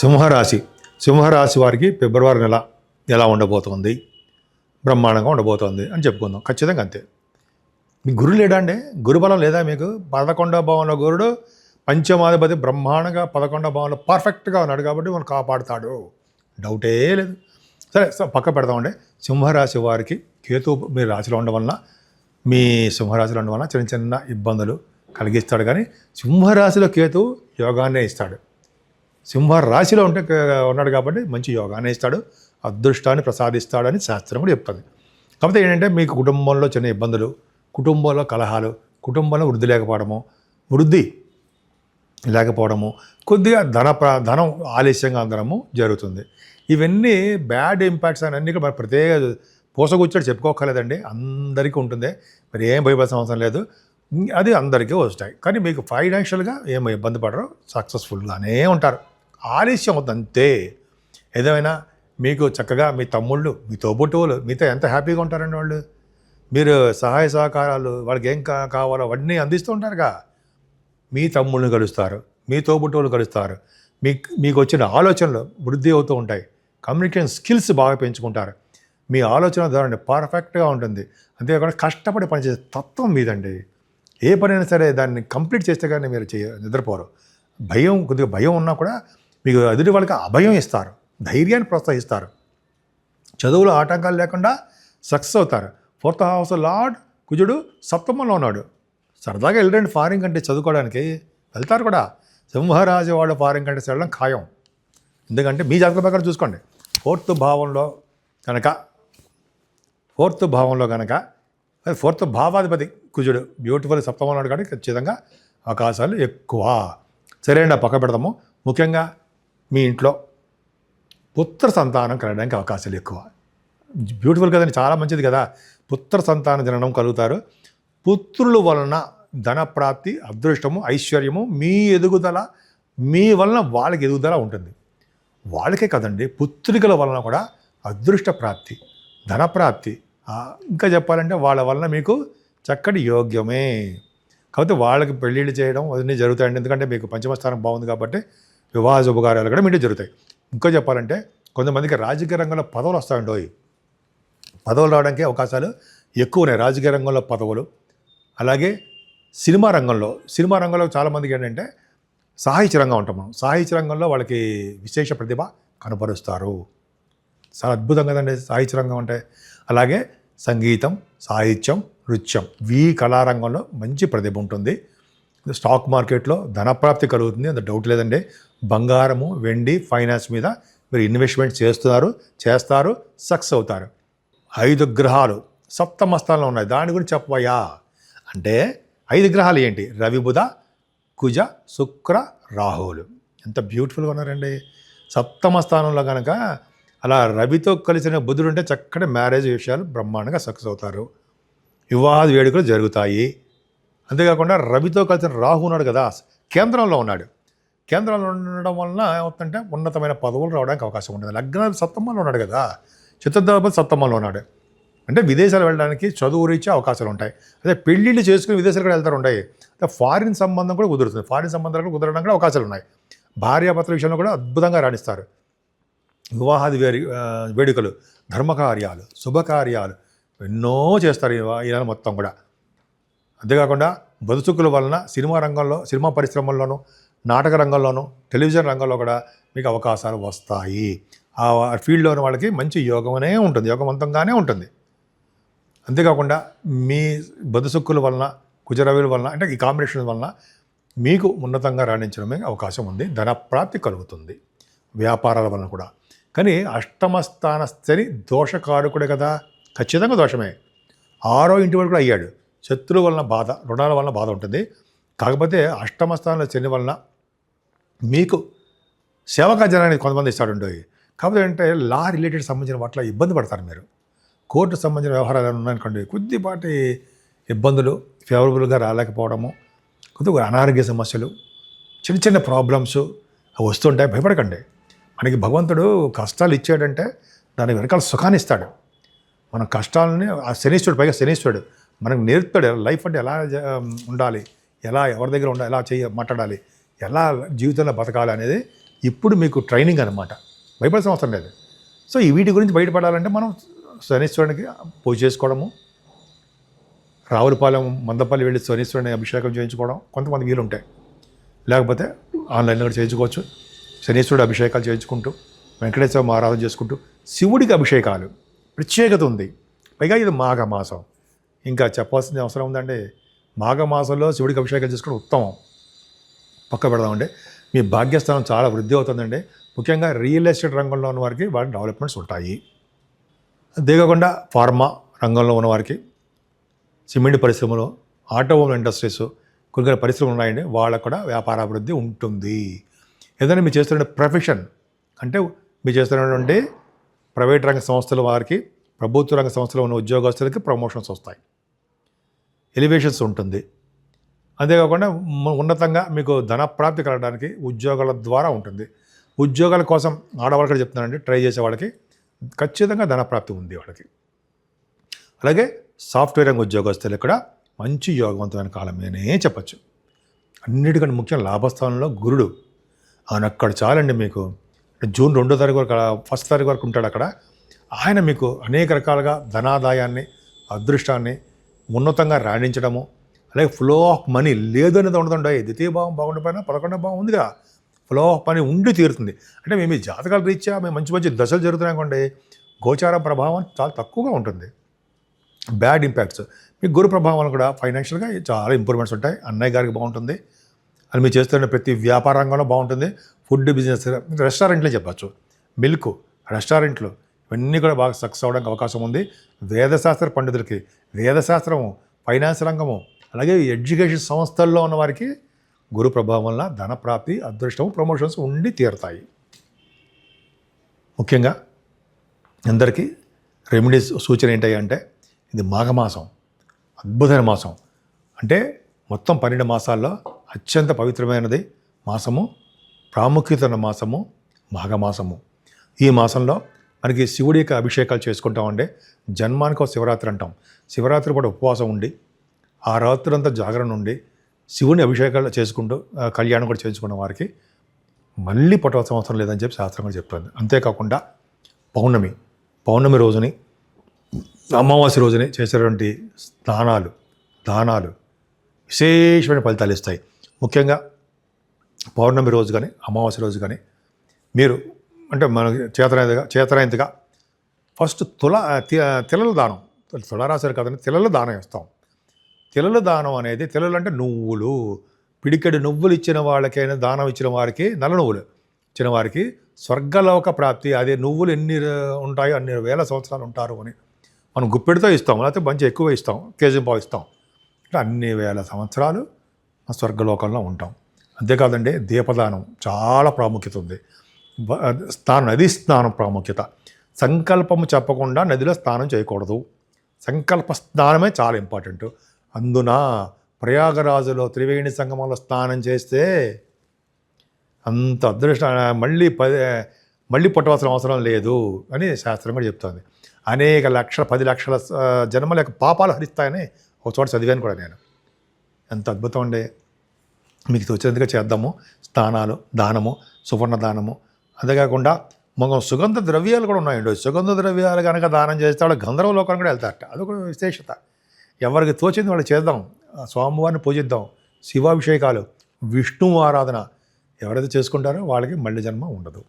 సింహరాశి. సింహరాశి వారికి ఫిబ్రవరి నెల ఎలా ఉండబోతోంది? బ్రహ్మాండంగా ఉండబోతోంది అని చెప్పుకుందాం. ఖచ్చితంగా అంతే. మీ గురు లేడా అండి? గురుబలం లేదా మీకు? పదకొండవ భావంలో గురుడు పంచమాధిపతి బ్రహ్మాండంగా పదకొండవ భావంలో పర్ఫెక్ట్గా ఉన్నాడు కాబట్టి మనం కాపాడుతాడు. డౌటే లేదు. సరే సో పక్క పెడదామండి. సింహరాశి వారికి కేతు మీ రాశిలో ఉండడం వలన మీ సింహరాశిలో ఉండడం వలన చిన్న చిన్న ఇబ్బందులు కలిగిస్తాడు. కానీ సింహరాశిలో కేతు యోగాన్నే ఇస్తాడు. సింహ రాశిలో ఉంటే ఉన్నాడు కాబట్టి మంచి యోగాన్ని ఇస్తాడు అదృష్టాన్ని ప్రసాదిస్తాడని శాస్త్రం కూడా చెప్తుంది. కాకపోతే ఏంటంటే మీకు కుటుంబంలో చిన్న ఇబ్బందులు కుటుంబంలో కలహాలు కుటుంబంలో వృద్ధి లేకపోవడము వృద్ధి లేకపోవడము కొద్దిగా ధన ధనం ఆలస్యంగా అందడము జరుగుతుంది. ఇవన్నీ బ్యాడ్ ఇంపాక్ట్స్ అని అన్ని కూడా మరి ప్రత్యేక పోసగుచ్చాడు చెప్పుకోకలేదండి అందరికీ ఉంటుంది మరి ఏం భయపడాల్సిన అవసరం లేదు. అది అందరికీ వస్తాయి. కానీ మీకు ఫైనాన్షియల్గా ఏమో ఇబ్బంది పడరు సక్సెస్ఫుల్గానే ఉంటారు. ఆలస్యం అవుతుంది అంతే ఏదేమైనా మీకు చక్కగా మీ తమ్ముళ్ళు మీ తోబుట్టువులు మీతో ఎంత హ్యాపీగా ఉంటారండి వాళ్ళు? మీరు సహాయ సహకారాలు వాళ్ళకి ఏం కా కావాలో అవన్నీ అందిస్తూ ఉంటారుగా. మీ తమ్ముళ్ళని కలుస్తారు మీ తోబుట్టువులు కలుస్తారు. మీకు మీకు వచ్చిన ఆలోచనలు వృద్ధి అవుతూ ఉంటాయి. కమ్యూనికేషన్ స్కిల్స్ బాగా పెంచుకుంటారు. మీ ఆలోచన ధోరణి పర్ఫెక్ట్గా ఉంటుంది. అంతేకాకుండా కష్టపడి పనిచేసే తత్వం మీదండి. ఏ పనైనా సరే దాన్ని కంప్లీట్ చేస్తే కానీ మీరు చేయ నిద్రపోరు. భయం కొద్దిగా భయం ఉన్నా కూడా మీకు ఎదుటి వాళ్ళకి అభయం ఇస్తారు ధైర్యాన్ని ప్రోత్సహిస్తారు. చదువులో ఆటంకాలు లేకుండా సక్సెస్ అవుతారు. ఫోర్త్ హౌస్ లార్డ్ కుజుడు సప్తమంలో ఉన్నాడు. సరదాగా వెళ్ళండి ఫారిన్ కంటే చదువుకోవడానికి. వెళ్తారు కూడా. సింహరాజు వాళ్ళు ఫారిన్ కంటే వెళ్ళడం ఖాయం. ఎందుకంటే మీ జాతక ప్రకారం చూసుకోండి. ఫోర్త్ భావంలో కనుక ఫోర్త్ భావంలో కనుక అది ఫోర్త్ భావాధిపతి కుజుడు బ్యూటిఫుల్ సప్తమంలో ఉన్నాడు కాబట్టి ఖచ్చితంగా అవకాశాలు ఎక్కువ. సరే అండి పక్క పెడదాము. ముఖ్యంగా మీ ఇంట్లో పుత్ర సంతానం కలగడానికి అవకాశాలు ఎక్కువ. బ్యూటిఫుల్ కదండి చాలా మంచిది కదా. పుత్ర సంతానం జననం కలుగుతారు. పుత్రుల వలన ధన ప్రాప్తి అదృష్టము ఐశ్వర్యము మీ ఎదుగుదల మీ వలన వాళ్ళకి ఎదుగుదల ఉంటుంది. వాళ్ళకే కదండి పుత్రికల వలన కూడా అదృష్ట ప్రాప్తి ధన ప్రాప్తి ఇంకా చెప్పాలంటే వాళ్ళ వలన మీకు చక్కటి యోగ్యమే. కాకపోతే వాళ్ళకి పెళ్ళిళ్ళు చేయడం అవన్నీ జరుగుతాయండి. ఎందుకంటే మీకు పంచమస్థానం బాగుంది కాబట్టి వివాహ శుభకార్యాలు కూడా మీటే జరుగుతాయి. ఇంకా చెప్పాలంటే కొంతమందికి రాజకీయ రంగంలో పదవులు వస్తాయండి పదవులు రావడానికి అవకాశాలు ఎక్కువ ఉన్నాయి రాజకీయ రంగంలో పదవులు అలాగే సినిమా రంగంలో సినిమా రంగంలో చాలామందికి ఏంటంటే సాహిత్య రంగం ఉంటాం మనం. సాహిత్య రంగంలో వాళ్ళకి విశేష ప్రతిభ కనపరుస్తారు చాలా అద్భుతం కదండి సాహిత్య రంగం అంటే. అలాగే సంగీతం సాహిత్యం నృత్యం వి కళారంగంలో మంచి ప్రతిభ ఉంటుంది. స్టాక్ మార్కెట్లో ధనప్రాప్తి కలుగుతుంది అంత డౌట్ లేదండి. బంగారము వెండి ఫైనాన్స్ మీద మీరు ఇన్వెస్ట్మెంట్ చేస్తున్నారు చేస్తారు సక్సెస్ అవుతారు. ఐదు గ్రహాలు సప్తమ స్థానంలో ఉన్నాయి. దాని గురించి చెప్పవయ్యా. అంటే ఐదు గ్రహాలు ఏంటి? రవి బుధ కుజ శుక్ర రాహువులు ఎంత బ్యూటిఫుల్గా ఉన్నారండి. సప్తమ స్థానంలో కనుక అలా రవితో కలిసిన బుధుడు ఉంటే చక్కటి మ్యారేజ్ విషయాలు బ్రహ్మాండంగా సక్సెస్ అవుతారు. వివాహ వేడుకలు జరుగుతాయి. అంతేకాకుండా రవితో కలిసిన రాహు ఉన్నాడు కదా కేంద్రంలో ఉన్నాడు. కేంద్రంలో ఉండడం వలన ఏమవుతుందంటే ఉన్నతమైన పదవులు రావడానికి అవకాశం ఉంటుంది. లగ్నాలు సప్తమంలో ఉన్నాడు కదా చతుర్థపతి సప్తమంలో ఉన్నాడు. అంటే విదేశాలు వెళ్ళడానికి చదువు రీత్యా అవకాశాలు ఉంటాయి. అదే పెళ్ళిళ్ళు చేసుకుని విదేశాలు కూడా వెళ్తారు ఉంటాయి. అంటే ఫారిన్ సంబంధం కూడా కుదురుతుంది. ఫారిన్ సంబంధాలు కూడా కుదరడం కూడా అవకాశాలు ఉన్నాయి. భార్యాభర్తల విషయంలో కూడా అద్భుతంగా రాణిస్తారు. వివాహాది వేరి వేడుకలు ధర్మకార్యాలు శుభకార్యాలు ఎన్నో చేస్తారు ఈ ఈ నెల మొత్తం కూడా. అంతేకాకుండా బతుకుల వలన సినిమా రంగంలో సినిమా పరిశ్రమల్లోనూ నాటక రంగంలోనూ టెలివిజన్ రంగంలో కూడా మీకు అవకాశాలు వస్తాయి. ఆ ఫీల్డ్లోని వాళ్ళకి మంచి యోగమనే ఉంటుంది యోగవంతంగానే ఉంటుంది. అంతేకాకుండా మీ బతుసుక్కుల వలన కుజరవిల వలన అంటే ఈ కాంబినేషన్ వలన మీకు ఉన్నతంగా రాణించడమే అవకాశం ఉంది ధనప్రాప్తి కలుగుతుంది వ్యాపారాల వలన కూడా. కానీ అష్టమస్థాన స్థితి దోషకారకుడే కదా ఖచ్చితంగా దోషమే. ఆరో ఇంటి వరకు కూడా అయ్యాడు. శత్రువు వలన బాధ రుణాల వలన బాధ ఉంటుంది. కాకపోతే అష్టమ స్థానంలో శని వలన మీకు సేవకా జనానికి కొంతమంది ఇస్తాడు కాకపోతే ఏంటంటే లా రిలేటెడ్ సంబంధించిన వాటిలో ఇబ్బంది పడతారు మీరు. కోర్టు సంబంధించిన వ్యవహారాలు ఏమైనా ఉన్నాయనుకోండి కొద్దిపాటి ఇబ్బందులు ఫేవరబుల్గా రాలేకపోవడము కొద్దిగా అనారోగ్య సమస్యలు చిన్న చిన్న ప్రాబ్లమ్స్ అవి వస్తుంటాయి భయపడకండి. మనకి భగవంతుడు కష్టాలు ఇచ్చాడంటే దాని వెనకాల సుఖాన్ని ఇస్తాడు. మన కష్టాలని ఆ శనీశ్వరుడు పైగా శనీశ్వరుడు మనకు నేర్పుతాడు. లైఫ్ అంటే ఎలా ఉండాలి? ఎలా ఎవరి దగ్గర ఉండాలి ఎలా చేయ మాట్లాడాలి? ఎలా జీవితంలో బతకాలి అనేది ఇప్పుడు మీకు ట్రైనింగ్ అనమాట భయపడాల్సిన అవసరం లేదు. సో ఈ వీటి గురించి బయటపడాలంటే మనం శనీశ్వరునికి పూజ చేసుకోవడము రావులపాలెం మందపల్లి వెళ్ళి శనీశ్వరుని అభిషేకం చేయించుకోవడం కొంతమంది వీలు ఉంటాయి లేకపోతే ఆన్లైన్లో కూడా చేయించుకోవచ్చు. శనీశ్వరుడు అభిషేకాలు చేయించుకుంటూ వెంకటేశ్వర ఆరాధన చేసుకుంటూ శివుడికి అభిషేకాలు. ప్రత్యేకత ఉంది. పైగా ఇది మాఘ మాసం ఇంకా చెప్పాల్సిన అవసరం ఉందండి. మాఘ మాసంలో శివుడికి అభిషేకం చేసుకోవడం ఉత్తమం. పక్క పెడదామండి. మీ భాగ్యస్థానం చాలా వృద్ధి అవుతుందండి. ముఖ్యంగా రియల్ ఎస్టేట్ రంగంలో ఉన్న వారికి వాటి డెవలప్మెంట్స్ ఉంటాయి. అంతేకాకుండా ఫార్మా రంగంలో ఉన్నవారికి సిమెంట్ పరిశ్రమలు ఆటోమొబైల్ ఇండస్ట్రీస్ కొన్ని కొన్ని పరిశ్రమలు ఉన్నాయండి. వాళ్ళకు కూడా వ్యాపారాభివృద్ధి ఉంటుంది. ఏదైనా మీరు చేస్తున్న ప్రొఫెషన్ అంటే మీరు చేస్తున్నటువంటి ప్రైవేట్ రంగ సంస్థల వారికి ప్రభుత్వ రంగ సంస్థలో ఉన్న ఉద్యోగస్తులకి ప్రమోషన్స్ వస్తాయి. ఎలివేషన్స్ ఉంటుంది. అంతేకాకుండా ఉన్నతంగా మీకు ధన ప్రాప్తి కలగడానికి ఉద్యోగాల ద్వారా ఉంటుంది. ఉద్యోగాల కోసం ఆడవాళ్ళకి చెప్తున్నానండి ట్రై చేసే వాళ్ళకి ఖచ్చితంగా ధనప్రాప్తి ఉంది వాళ్ళకి. అలాగే సాఫ్ట్వేర్ రంగ ఉద్యోగస్తులు ఇక్కడ మంచి యోగవంతమైన కాలమేనే చెప్పచ్చు. అన్నిటికంటే ముఖ్యం లాభస్థానంలో గురుడు. ఆయన అక్కడ చాలండి మీకు. జూన్ రెండో తారీఖు వరకు ఫస్ట్ తారీఖు వరకు ఉంటాడు అక్కడ. ఆయన మీకు అనేక రకాలుగా ధనాదాయాన్ని అదృష్టాన్ని ఉన్నతంగా రాణించడము అలాగే ఫ్లో ఆఫ్ మనీ లేదు అనేది ఉండదండి ద్వితీయ భావం బాగుండిపోయినా పదకొండవ భావం ఉందిగా. ఫ్లో ఆఫ్ మనీ ఉండి తీరుతుంది. అంటే మేము ఈ జాతకాల రీత్యా మేము మంచి మంచి దశలు జరుగుతున్నాయి గోచార ప్రభావం చాలా తక్కువగా ఉంటుంది. బ్యాడ్ ఇంపాక్ట్స్ మీ గురు ప్రభావం కూడా ఫైనాన్షియల్గా చాలా ఇంప్రూవ్మెంట్స్ ఉంటాయి. అన్నయ్య గారికి బాగుంటుంది. అది మీరు చేస్తున్న ప్రతి వ్యాపార రంగంలో బాగుంటుంది ఫుడ్ బిజినెస్ రెస్టారెంట్లే చెప్పచ్చు. మిల్క్ రెస్టారెంట్లు ఇవన్నీ కూడా బాగా సక్సెస్ అవడానికి అవకాశం ఉంది. వేదశాస్త్ర పండితులకి వేదశాస్త్రము ఫైనాన్స్ రంగము అలాగే ఎడ్యుకేషన్ సంస్థల్లో ఉన్న వారికి గురు ప్రభావం వల్ల ధన ప్రాప్తి అదృష్టం ప్రమోషన్స్ ఉండి తీరుతాయి. ముఖ్యంగా అందరికీ రెమెడీస్ సూచన ఏంటాయి అంటే ఇది మాఘమాసం అద్భుతమైన మాసం. అంటే మొత్తం పన్నెండు మాసాల్లో అత్యంత పవిత్రమైనది మాసము ప్రాముఖ్యత ఉన్న మాసము మాఘమాసము. ఈ మాసంలో మనకి శివుడి యొక్క అభిషేకాలు చేసుకుంటామంటే జన్మానికి ఒక శివరాత్రి అంటాం. శివరాత్రి కూడా ఉపవాసం ఉండి ఆ రాత్రి అంతా జాగరణ ఉండి శివుని అభిషేకాలు చేసుకుంటూ కళ్యాణం కూడా చేయించుకున్న వారికి మళ్ళీ పుట్టవలసిన అవసరం లేదని చెప్పి శాస్త్రం కూడా చెప్తుంది. అంతేకాకుండా పౌర్ణమి పౌర్ణమి రోజుని అమావాస్య రోజుని చేసేటువంటి స్నానాలు దానాలు విశేషమైన ఫలితాలు ఇస్తాయి. ముఖ్యంగా పౌర్ణమి రోజు కానీ అమావాస్య రోజు కానీ మీరు అంటే మనకి చేతనైతగా చేతనైతగా ఫస్ట్ తుల తిలల దానం. తులారాశారు కదండి తిలల దానం ఇస్తాం తిలల దానం అనేది తిలలు అంటే నువ్వులు. పిడికెడు నువ్వులు ఇచ్చిన వాళ్ళకైనా దానం ఇచ్చిన వారికి నల్ల నువ్వులు ఇచ్చిన వారికి స్వర్గలోక ప్రాప్తి. అదే నువ్వులు ఎన్ని ఉంటాయో అన్ని వేల సంవత్సరాలు ఉంటారు అని మనం గుప్పెడితో ఇస్తాం. లేకపోతే మంచి ఎక్కువ ఇస్తాం. కేజీ పావు ఇస్తాం. ఇట్లా అన్ని వేల సంవత్సరాలు ఆ స్వర్గలోకంలో ఉంటాం. అంతేకాదండి దీపదానం చాలా ప్రాముఖ్యత ఉంది. స్నానం నది స్నానం ప్రాముఖ్యత. సంకల్పము చెప్పకుండా నదిలో స్నానం చేయకూడదు. సంకల్ప స్నానమే చాలా ఇంపార్టెంట్ అందున ప్రయాగరాజులో త్రివేణి సంగమంలో స్నానం చేస్తే అంత అదృష్ట మళ్ళీ పది మళ్ళీ పుట్టవలసిన అవసరం లేదు అని శాస్త్రం కూడా చెప్తుంది. అనేక లక్షల పది లక్షల జన్మల యొక్క పాపాలు హరిస్తాయని ఒక చోట చదివాను కూడా నేను. ఎంత అద్భుతం అండి. మీకు తోచినందుగా చేద్దాము. స్నానాలు దానము సువర్ణ దానము అంతేకాకుండా మనం సుగంధ ద్రవ్యాలు కూడా ఉన్నాయండి సుగంధ ద్రవ్యాలు కనుక దానం చేస్తే వాళ్ళు గంధర్వ లోకానికి కూడా వెళ్తారట. అదొక విశేషత. ఎవరికి తోచింది వాళ్ళు చేద్దాం. స్వామివారిని పూజిద్దాం. శివాభిషేకాలు విష్ణువు ఆరాధన ఎవరైతే చేసుకుంటారో వాళ్ళకి మళ్ళీ జన్మ ఉండదు.